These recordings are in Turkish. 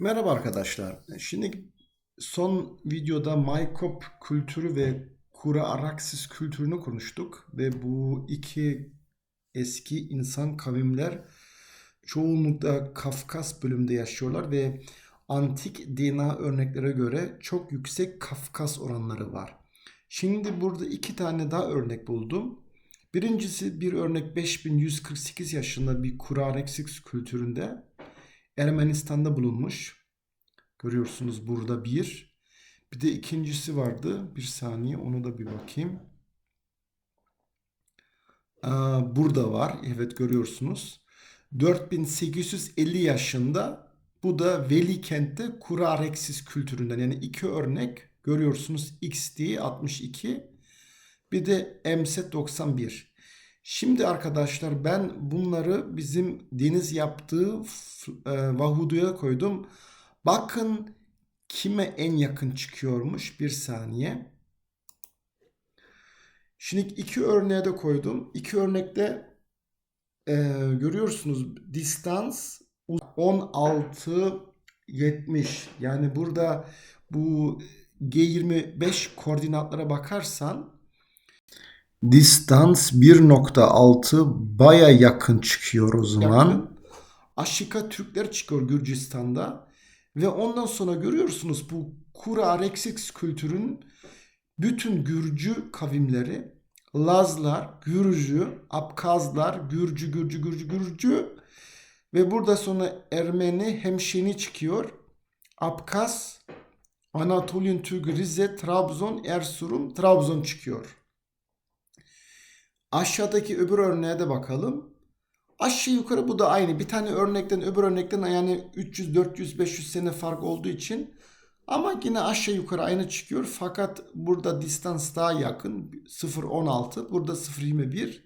Merhaba arkadaşlar. Şimdi son videoda Maykop kültürü ve Kura Araksis kültürünü konuştuk ve bu iki eski insan kavimler çoğunlukla Kafkas bölümünde yaşıyorlar ve antik DNA örneklere göre çok yüksek Kafkas oranları var. Şimdi burada iki tane daha örnek buldum. Birincisi bir örnek 5148 yaşında bir Kura Araksis kültüründe Ermenistan'da bulunmuş. Görüyorsunuz burada bir. Bir de ikincisi vardı. Bir saniye onu da bir bakayım. Aa, burada var. Evet görüyorsunuz. 4850 yaşında bu da Veli kentte Kurareksis kültüründen yani iki örnek görüyorsunuz XD 62 bir de MSET 91. Şimdi arkadaşlar ben bunları bizim Deniz yaptığı e, Vahudu'ya koydum. Bakın kime en yakın çıkıyormuş. Bir saniye. Şimdi iki örneğe de koydum. İki örnekte e, görüyorsunuz distans 16 70. Yani burada bu G25 koordinatlara bakarsan distans 1.6 baya yakın çıkıyor o zaman. Yakın. Aşika Türkler çıkıyor Gürcistan'da. Ve ondan sonra görüyorsunuz bu Kura Areksix kültürün bütün Gürcü kavimleri Lazlar, Gürcü, Abkazlar, Gürcü, Gürcü, Gürcü, Gürcü ve burada sonra Ermeni, Hemşeni çıkıyor. Abkaz, Anatolian Türk, Rize, Trabzon, Erzurum, Trabzon çıkıyor. Aşağıdaki öbür örneğe de bakalım. Aşağı yukarı bu da aynı. Bir tane örnekten öbür örnekten yani 300, 400, 500 sene fark olduğu için ama yine aşağı yukarı aynı çıkıyor. Fakat burada distans daha yakın. 0.16. Burada 0.21.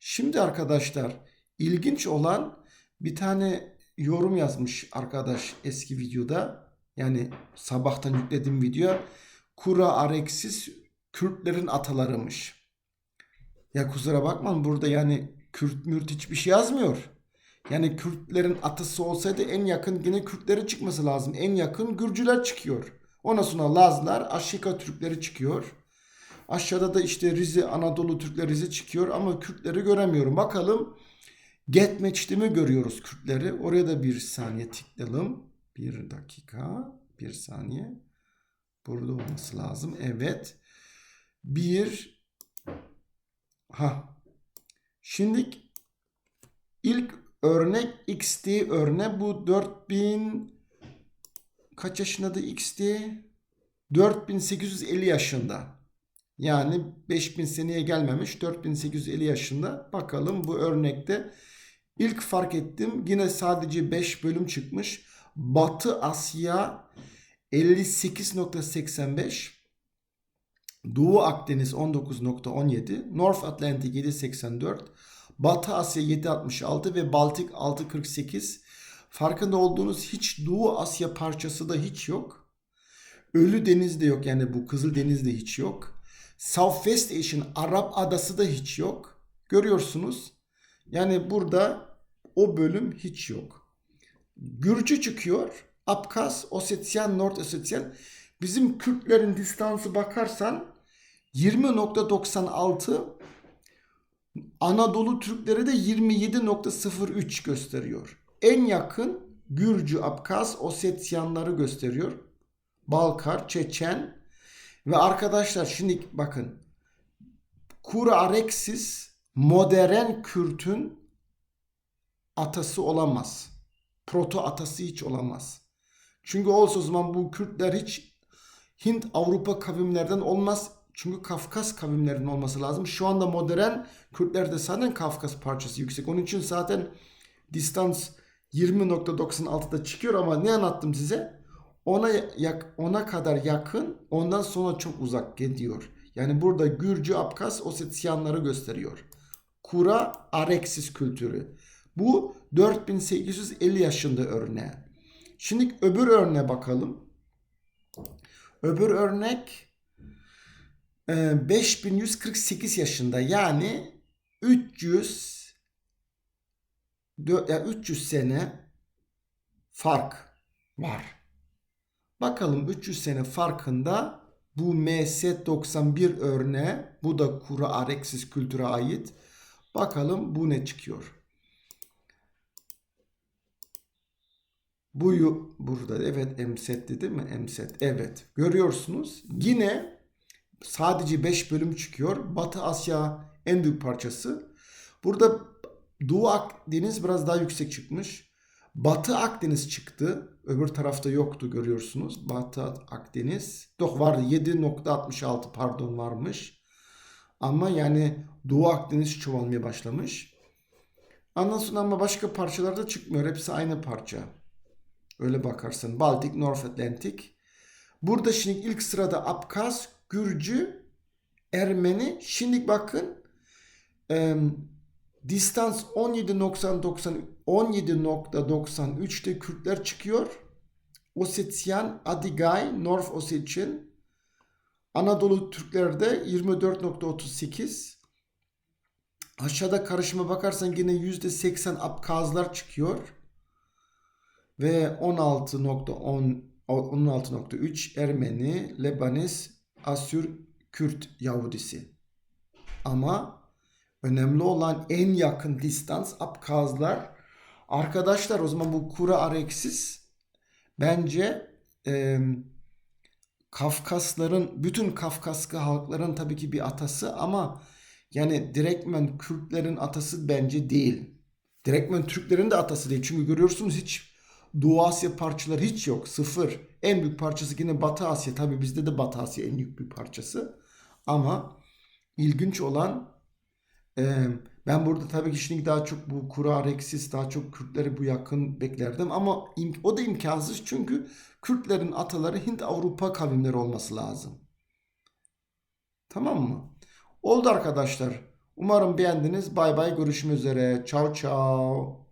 Şimdi arkadaşlar ilginç olan bir tane yorum yazmış arkadaş eski videoda. Yani sabahtan yüklediğim video. Kura Areksis Kürtlerin atalarımış. Ya kusura bakmayın burada yani Kürt mürt hiçbir şey yazmıyor. Yani Kürtlerin atası olsaydı en yakın yine Kürtlere çıkması lazım. En yakın Gürcüler çıkıyor. Ondan sonra Lazlar, Aşika Türkleri çıkıyor. Aşağıda da işte Rize, Anadolu Türkleri Rize çıkıyor ama Kürtleri göremiyorum. Bakalım Get Match'te mi görüyoruz Kürtleri? Oraya da bir saniye tıklayalım. Bir dakika, bir saniye. Burada olması lazım. Evet. Bir ha Şimdi ilk örnek XT örnek bu 4000 kaç yaşındadı XT? 4850 yaşında. Yani 5000 seneye gelmemiş 4850 yaşında. Bakalım bu örnekte ilk fark ettim. Yine sadece 5 bölüm çıkmış. Batı Asya 58.85 Doğu Akdeniz 19.17, North Atlantic 7.84, Batı Asya 7.66 ve Baltik 6.48. Farkında olduğunuz hiç Doğu Asya parçası da hiç yok. Ölü Deniz de yok yani bu Kızıl Deniz de hiç yok. Southwest Asian Arap adası da hiç yok. Görüyorsunuz. Yani burada o bölüm hiç yok. Gürcü çıkıyor. Abkaz, Osetyen, North Osetyen. Bizim Kürtlerin distansı bakarsan 20.96 Anadolu Türkleri de 27.03 gösteriyor. En yakın Gürcü, Abkaz, Osetyanları gösteriyor. Balkar, Çeçen ve arkadaşlar şimdi bakın Kura Areksis modern Kürt'ün atası olamaz. Proto atası hiç olamaz. Çünkü olsa o zaman bu Kürtler hiç Hint Avrupa kavimlerden olmaz. Çünkü Kafkas kavimlerinin olması lazım. Şu anda modern Kürtlerde zaten Kafkas parçası yüksek. Onun için zaten distans 20.96'da çıkıyor ama ne anlattım size? Ona yak, ona kadar yakın, ondan sonra çok uzak gidiyor. Yani burada Gürcü, Abkas, Osetyanları gösteriyor. Kura Areksis kültürü. Bu 4850 yaşında örneği. Şimdi öbür örneğe bakalım. Öbür örnek 5148 e, yaşında yani 300 300 sene fark. var. Bakalım 300 sene farkında bu MS91 örneği bu da Kura Areksis kültüre ait. Bakalım bu ne çıkıyor. Bu yu- burada evet emsetti değil mi? Emset. Evet. Görüyorsunuz. Yine sadece 5 bölüm çıkıyor. Batı Asya en büyük parçası. Burada Doğu Akdeniz biraz daha yüksek çıkmış. Batı Akdeniz çıktı. Öbür tarafta yoktu görüyorsunuz. Batı Akdeniz. Yok vardı 7.66 pardon varmış. Ama yani Doğu Akdeniz çoğalmaya başlamış. Ondan sonra ama başka parçalarda çıkmıyor. Hepsi aynı parça. Öyle bakarsan. Baltic, North Atlantic. Burada şimdi ilk sırada Abkaz, Gürcü, Ermeni. Şimdi bakın em, distans 17.90 17.93'te Kürtler çıkıyor. Osetyen, Adigay, North Ossetien. Anadolu Türklerde 24.38. Aşağıda karışıma bakarsan yine %80 Abkazlar çıkıyor. Ve 16.10 16.3 Ermeni, Lebanese, Asür, Kürt Yahudisi. Ama önemli olan en yakın distans Abkazlar. Arkadaşlar o zaman bu Kura Areksis bence e, Kafkasların, bütün Kafkaska halkların tabii ki bir atası ama yani direktmen Kürtlerin atası bence değil. Direktmen Türklerin de atası değil. Çünkü görüyorsunuz hiç Doğu Asya parçaları hiç yok. Sıfır. En büyük parçası yine Batı Asya. Tabii bizde de Batı Asya en büyük bir parçası. Ama ilginç olan e, ben burada tabii ki şimdi daha çok bu Kura Areksis daha çok Kürtleri bu yakın beklerdim. Ama im- o da imkansız çünkü Kürtlerin ataları Hint Avrupa kavimleri olması lazım. Tamam mı? Oldu arkadaşlar. Umarım beğendiniz. Bay bay görüşmek üzere. Ciao ciao.